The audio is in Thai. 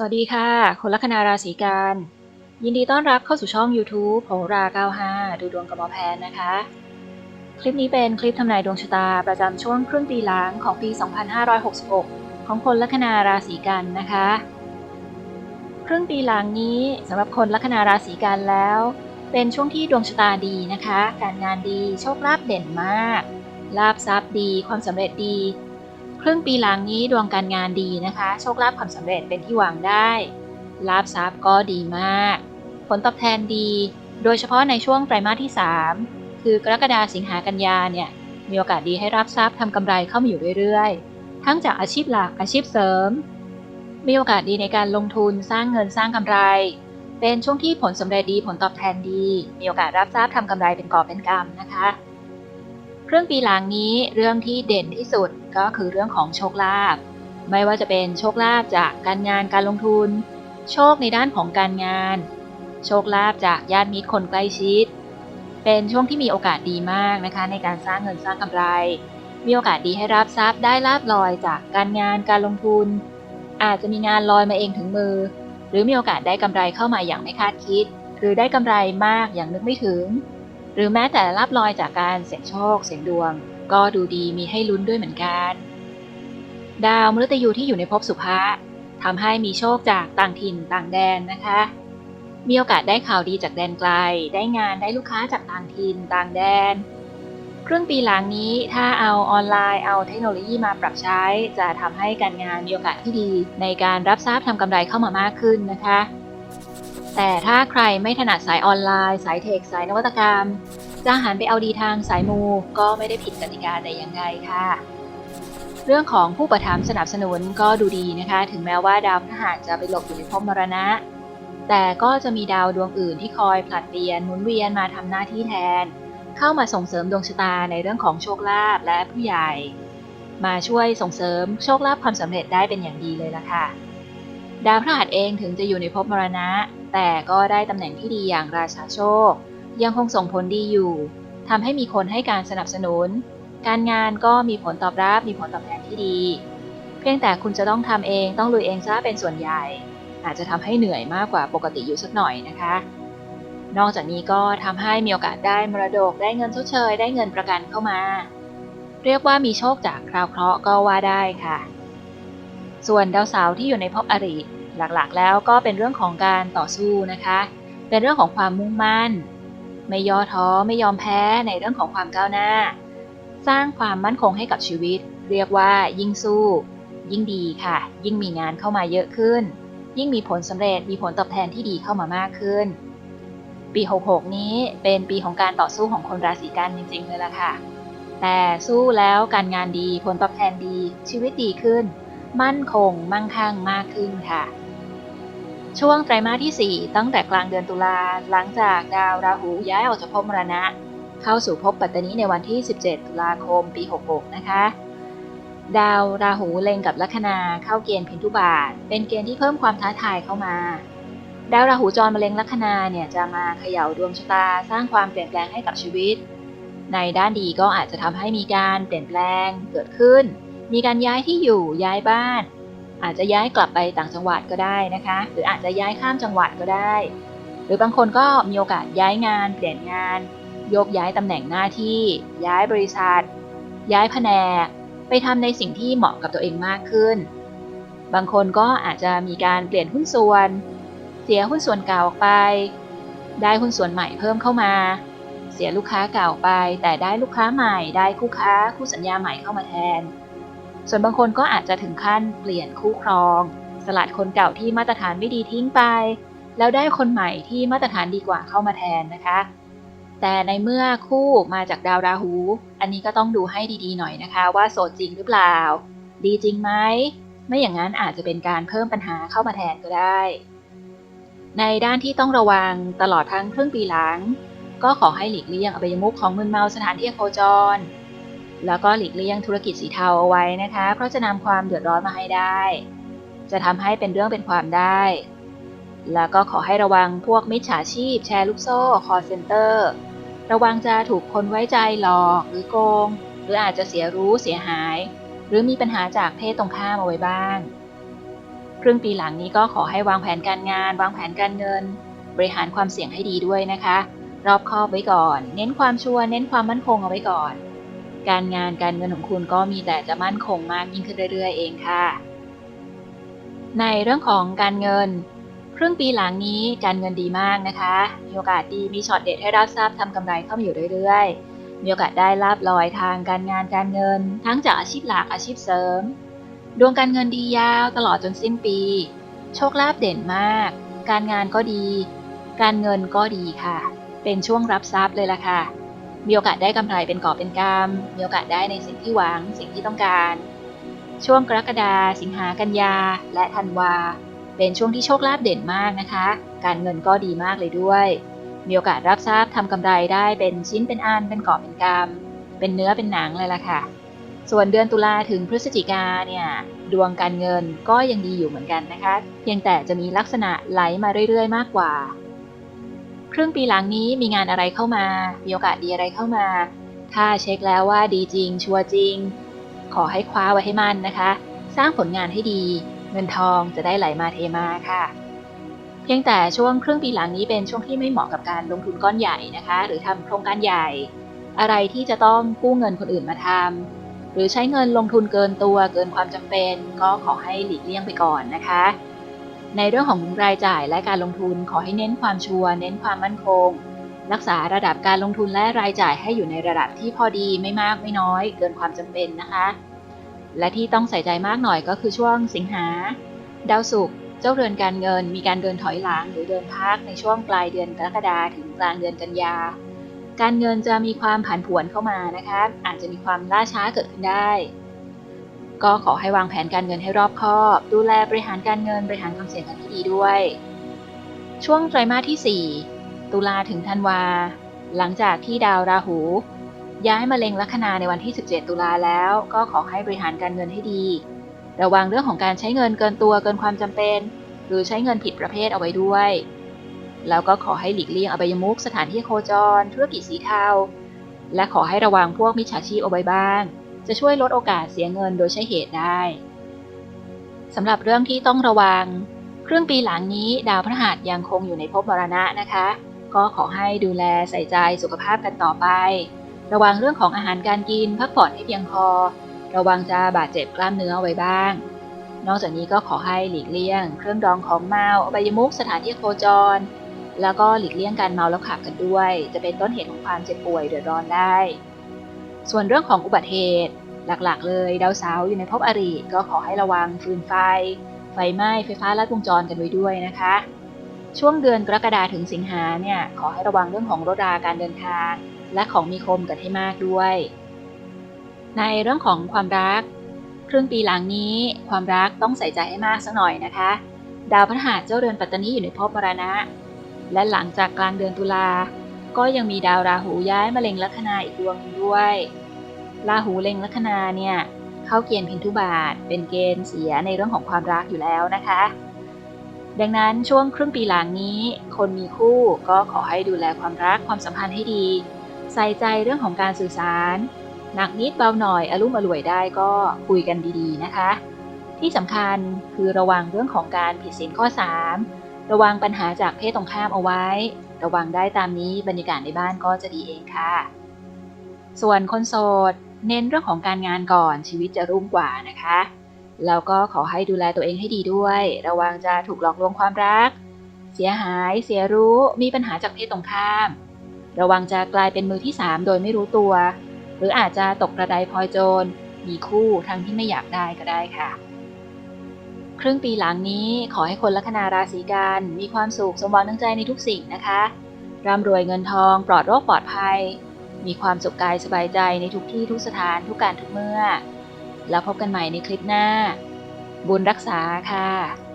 สวัสดีค่ะ คนลัคนาราศีกัน ยินดีต้อนรับเข้าสู่ช่อง YouTube โหรา 95 ดูดวงกับหมอแพนนะคะ คลิปนี้เป็นคลิปทำนายดวงชะตาประจำช่วงครึ่งปีหลังของปี 2566 ของคนลัคนาราศีกันนะคะ ครึ่งปีหลังนี้สำหรับคนลัคนาราศีกันแล้ว เป็นช่วงที่ดวงชะตาดีนะคะ การงานดี โชคลาภเด่นมาก ลาบทรัพย์ดี ความสำเร็จดี ครึ่งปีหลังนี้ดวงการงานดีนะคะ โชคลาภความสำเร็จเป็นที่หวังได้ลาบทรัพย์ก็ดีมาก ผลตอบแทนดี โดยเฉพาะในช่วงไตรมาสที่ 3 คือกรกฎาสิงหากันยาเนี่ยมีโอกาสดีให้รับทรัพย์ทำกำไรเข้ามาอยู่เรื่อยๆ ทั้งจากอาชีพหลักอาชีพเสริม มีโอกาสดีในการลงทุนสร้างเงินสร้างกำไร เป็นช่วงที่ผลสำเร็จดีผลตอบแทนดี มีโอกาสรับทรัพย์ทำกำไรเป็นกอบเป็นกำนะคะ ครึ่งปีหลังนี้เรื่องที่เด่นที่สุดก็คือเรื่องของโชคลาภไม่ว่าจะเป็นโชคลาภจากการงานการลงทุน โชคในด้านของการงาน โชคลาภจากญาติมิตรคนใกล้ชิด เป็นช่วงที่มีโอกาสดีมากนะคะ ในการสร้างเงินสร้างกำไร มีโอกาสดีให้รับทรัพย์ได้ลาบลอยจากการงานการลงทุน อาจจะมีงานลอยมาเองถึงมือ หรือมีโอกาสได้กำไรเข้ามาอย่างไม่คาดคิด หรือได้กำไรมากอย่างนึกไม่ถึง หรือแม้แต่ลาบลอยจากการเสี่ยงโชคเสี่ยงดวง ก็ดูดีมีให้ลุ้นด้วยเหมือนกัน ดาวมฤตยูที่อยู่ในภพสุภะทำให้มีโชคจากต่างถิ่นต่างแดนนะคะ มีโอกาสได้ข่าวดีจากแดนไกล ได้งานได้ลูกค้าจากต่างถิ่นต่างแดน ครึ่งปีหลังนี้ถ้าเอาออนไลน์เอาเทคโนโลยีมาปรับใช้ จะทำให้การงานมีโอกาสที่ดี ในการรับทรัพย์ทำกำไรเข้ามามากขึ้นนะคะ แต่ถ้าใครไม่ถนัดสายออนไลน์ สายเทค สายนวัตกรรม จะหันไปเอาดีทางสายมูก็ไม่ได้ผิดกติกาแต่อย่างใดค่ะ เรื่องของผู้ประถมภ์สนับสนุนก็ดูดีนะคะ ถึงแม้ว่าดาวพฤหัสจะไปหลบอยู่ในภพมรณะ แต่ก็จะมีดาวดวงอื่นที่คอยผลัดเปลี่ยนหมุนเวียนมาทำหน้าที่แทน เข้ามาส่งเสริมดวงชะตาในเรื่องของโชคลาภและผู้ใหญ่ มาช่วยส่งเสริมโชคลาภความสำเร็จได้เป็นอย่างดีเลยล่ะค่ะ ดาวพฤหัสเองถึงจะอยู่ในภพมรณะ แต่ก็ได้ตำแหน่งที่ดีอย่างราชาโชค ยังคงส่งผลดีอยู่ทำให้มีคนให้การสนับสนุน การงานก็มีผลตอบรับมีผลตอบแทนที่ดี เพียงแต่คุณจะต้องทำเองต้องลุยเองซะเป็นส่วนใหญ่ อาจจะทำให้เหนื่อยมากกว่าปกติอยู่สักหน่อยนะคะ นอกจากนี้ก็ทำให้มีโอกาสได้มรดกได้เงินชดเชย ได้เงินประกันเข้ามา เรียกว่ามีโชคจากคราวเคราะห์ก็ว่าได้ค่ะ ส่วนดาวเสาร์ที่อยู่ในภพอริ หลักๆ แล้วก็เป็นเรื่องของการต่อสู้นะคะ เป็นเรื่องของความมุ่งมั่น ไม่ย่อท้อไม่ยอมแพ้ในเรื่องของความก้าวหน้า สร้างความมั่นคงให้กับชีวิต เรียกว่ายิ่งสู้ ยิ่งดีค่ะ ยิ่งมีงานเข้ามาเยอะขึ้น ยิ่งมีผลสำเร็จมีผลตอบแทนที่ดีเข้ามามากขึ้น ปี 66 นี้เป็นปีของการต่อสู้ของคนราศีกันจริง ๆ เลยล่ะค่ะ แต่สู้แล้วการงานดีผลตอบแทนดีชีวิตดีขึ้นมั่นคงมั่งคั่งมากขึ้นค่ะ ช่วงไตรมาสที่ 4 ตั้งแต่กลางเดือนตุลาหลังจากดาวราหูย้ายออกจากภพมรณะ เข้าสู่ภพปัตตานีในวันที่ 17 ตุลาคมปี 66 นะคะ ดาวราหูเล็งกับลัคนาเข้าเกณฑ์พินทุบาท เป็นเกณฑ์ที่เพิ่มความท้าทายเข้ามา ดาวราหูจรมาเล็งลัคนาเนี่ยจะมาเขย่าดวงชะตาสร้างความเปลี่ยนแปลงให้กับชีวิต ในด้านดีก็อาจจะทำให้มีการเปลี่ยนแปลงเกิดขึ้น มีการย้ายที่อยู่ย้ายบ้าน อาจจะย้ายกลับไปต่างจังหวัดก็ได้นะคะ หรืออาจจะย้ายข้ามจังหวัดก็ได้ หรือบางคนก็มีโอกาสย้ายงาน เปลี่ยนงาน โยกย้ายตำแหน่งหน้าที่ ย้ายบริษัท ย้ายแผนก ไปทำในสิ่งที่เหมาะกับตัวเองมากขึ้น บางคนก็อาจจะมีการเปลี่ยนหุ้นส่วน เสียหุ้นส่วนเก่าออกไป ได้หุ้นส่วนใหม่เพิ่มเข้ามา เสียลูกค้าเก่าไป แต่ได้ลูกค้าใหม่ ได้คู่ค้าคู่สัญญาใหม่เข้ามาแทน ส่วนบางคนก็อาจจะถึงขั้นเปลี่ยนคู่ครอง สลัดคนเก่าที่มาตรฐานไม่ดีทิ้งไป แล้วได้คนใหม่ที่มาตรฐานดีกว่าเข้ามาแทนนะคะ แต่ในเมื่อคู่มาจากดาวราหู อันนี้ก็ต้องดูให้ดีๆหน่อยนะคะ ว่าโสดจริงหรือเปล่า ดีจริงไหมไม่อย่างนั้นอาจจะเป็นการเพิ่มปัญหาเข้ามาแทนก็ได้ ในด้านที่ต้องระวังตลอดทั้งครึ่งปีหลัง ก็ขอให้หลีกเลี่ยงอบายมุขของมึนเมาสถานที่โคจร แล้วก็หลีกเลี่ยงธุรกิจสีเทาเอาไว้นะคะ เพราะจะนำความเดือดร้อนมาให้ได้ จะทำให้เป็นเรื่องเป็นความได้ แล้วก็ขอให้ระวังพวกมิจฉาชีพ แชร์ลูกโซ่คอเซ็นเตอร์ ระวังจะถูกคนไว้ใจหลอกหรือโกง หรืออาจจะเสียรู้เสียหาย หรือมีปัญหาจากเพศตรงข้ามเอาไว้บ้าง ครึ่งปีหลังนี้ก็ขอให้วางแผนการงาน วางแผนการเงิน บริหารความเสี่ยงให้ดีด้วยนะคะ รอบคอบไว้ก่อน เน้นความชัวร์เน้นความมั่นคงเอาไว้ก่อน การงานการเงินของคุณก็มีแต่จะมั่นคงมากยิ่งขึ้นเรื่อยๆ เองค่ะ ในเรื่องของการเงิน ครึ่งปีหลังนี้การเงินดีมากนะคะ มีโอกาสดีมีช็อตเด็ดให้รับทราบทำกำไรเข้ามาอยู่เรื่อยๆ มีโอกาสได้ลาบลอยทางการงานการเงิน ทั้งจากอาชีพหลักอาชีพเสริม ดวงการเงินดียาวตลอดจนสิ้นปี โชคลาภเด่นมาก การงานก็ดี การเงินก็ดีค่ะ เป็นช่วงรับทรัพย์เลยล่ะค่ะ มีโอกาสได้กำไรเป็นกอบเป็นกำมีโอกาสได้ในสิ่งที่หวัง สิ่งที่ต้องการ ช่วงกรกฎาสิงหากันยา และธันวา เป็นช่วงที่โชคลาภเด่นมากนะคะ การเงินก็ดีมากเลยด้วย มีโอกาสรับทราบทำกำไรได้เป็นชิ้นเป็นอันเป็นกอบเป็นกำเป็นเนื้อเป็นหนังเลยล่ะค่ะ ส่วนเดือนตุลาถึงพฤศจิกาเนี่ยดวงการเงินก็ยังดีอยู่เหมือนกันนะคะ เพียงแต่จะมีลักษณะไหลมาเรื่อยๆ มากกว่า ครึ่งปีหลังนี้มีงานอะไรเข้ามา มีโอกาสดีอะไรเข้ามา ถ้าเช็คแล้วว่าดีจริง ชัวร์จริง ขอให้คว้าไว้ให้มั่นนะคะ สร้างผลงานให้ดี เงินทองจะได้ไหลมาเทมาค่ะ เพียงแต่ช่วงครึ่งปีหลังนี้เป็นช่วงที่ไม่เหมาะกับการลงทุนก้อนใหญ่นะคะ หรือทำโครงการใหญ่ อะไรที่จะต้องกู้เงินคนอื่นมาทำหรือใช้เงินลงทุนเกินตัวเกินความจำเป็น ก็ขอให้หลีกเลี่ยงไปก่อนนะคะ ในเรื่องของรายจ่ายและการลงทุนขอให้เน้นความชัวร์เน้นความมั่นคง รักษาระดับการลงทุนและรายจ่ายให้อยู่ในระดับที่พอดีไม่มากไม่น้อย เกินความจำเป็นนะคะ และที่ต้องใส่ใจมากหน่อยก็คือช่วงสิงหาดาวศุกร์เจ้าเรือนการเงิน มีการเดินถอยหลังหรือเดินพักในช่วงปลายเดือนกรกฎาถึงกลางเดือนกันยา การเงินจะมีความผันผวนเข้ามานะคะอาจจะมีความล่าช้าเกิดขึ้นได้ ก็ขอให้วางแผนการเงินให้รอบคอบ ดูแลบริหารการเงินบริหารความเสี่ยงกันให้ดีด้วย ช่วงไตรมาสที่ 4 ตุลาถึงธันวา หลังจากที่ดาวราหู ย้ายมาเล็งลัคนาในวันที่ 17 ตุลาแล้ว ก็ขอให้บริหารการเงินให้ดี ระวังเรื่องของการใช้เงินเกินตัวเกินความจำเป็น หรือใช้เงินผิดประเภทเอาไว้ด้วย แล้วก็ขอให้หลีกเลี่ยงอบายมุขสถานที่โคจร ธุรกิจสีเทาและขอให้ระวังพวกมิจฉาชีพเอาไว้บ้าง จะช่วยลดโอกาสเสียเงินโดยใช้เหตุได้สำหรับเรื่องที่ต้องระวัง ครึ่งปีหลังนี้ดาวพฤหัสยังคงอยู่ในภพมรณะนะคะ ก็ขอให้ดูแลใส่ใจสุขภาพกันต่อไป ระวังเรื่องของอาหารการกินพักผ่อนให้เพียงพอ ระวังจะบาดเจ็บกล้ามเนื้อไว้บ้าง นอกจากนี้ก็ขอให้หลีกเลี่ยง เครื่องดองของเมาอบายมุขสถานที่โคจร แล้วก็หลีกเลี่ยงการเมาแล้วขับกันด้วย จะเป็นต้นเหตุของความเจ็บป่วยเดือดร้อนได้ ส่วนเรื่องของอุบัติเหตุ หลักๆ เลยดาวเสาร์อยู่ในภพอริก็ขอให้ระวังฟืนไฟ ไฟไหม้ไฟฟ้าลัดวงจรกันไว้ด้วยนะคะ ช่วงเดือนกรกฎาถึงสิงหาเนี่ยขอให้ระวังเรื่องของรถราการเดินทาง และของมีคมกันให้มากด้วย ในเรื่องของความรัก ครึ่งปีหลังนี้ความรักต้องใส่ใจให้มากสักหน่อยนะคะ ดาวพฤหัสเจ้าเรือนปัตตานีอยู่ในภพมรณะ และหลังจากกลางเดือนตุลา ก็ยังมีดาวราหูย้ายมาเล็งลัคนาอีกดวงด้วย ราหูเล็งลัคนาเนี่ยเข้าเกณฑ์พินทุบาท เป็นเกณฑ์เสียในเรื่องของความรักอยู่แล้วนะคะ ดังนั้นช่วงครึ่งปีหลังนี้ คนมีคู่ก็ขอให้ดูแลความรักความสัมพันธ์ให้ดี ใส่ใจเรื่องของการสื่อสาร หนักนิดเบาหน่อยอารมอร่วยได้ก็คุยกันดีๆนะคะ ที่สำคัญคือระวังเรื่องของการผิดศีลข้อ 3 ระวังปัญหาจากเพศตรงข้ามเอาไว้ ระวังได้ตามนี้บรรยากาศในบ้านก็จะดีเองค่ะ ส่วนคนโสด เน้นเรื่องของการงานก่อนชีวิตจะรุ่งกว่านะคะแล้วก็ขอให้ดูแลตัวเองให้ดีด้วย ระวังจะถูกหลอกลวงความรัก เสียหายเสียรู้มีปัญหาจากเพศตรงข้าม ระวังจะกลายเป็นมือที่ 3 โดยไม่รู้ตัว หรืออาจจะตกกระไดพลอยโจรมีคู่ทั้งที่ไม่อยากได้ก็ได้ค่ะ ครึ่งปีหลังนี้ขอให้คนลัคนาราศีกันมีความสุขสมหวังดังใจในทุกสิ่งนะคะร่ำรวยเงินทองปลอดโรคปลอดภัย มีความสุขกายสบายใจในทุกที่ทุกสถานทุกการทุกเมื่อ แล้วพบกันใหม่ในคลิปหน้า บุญรักษาค่ะ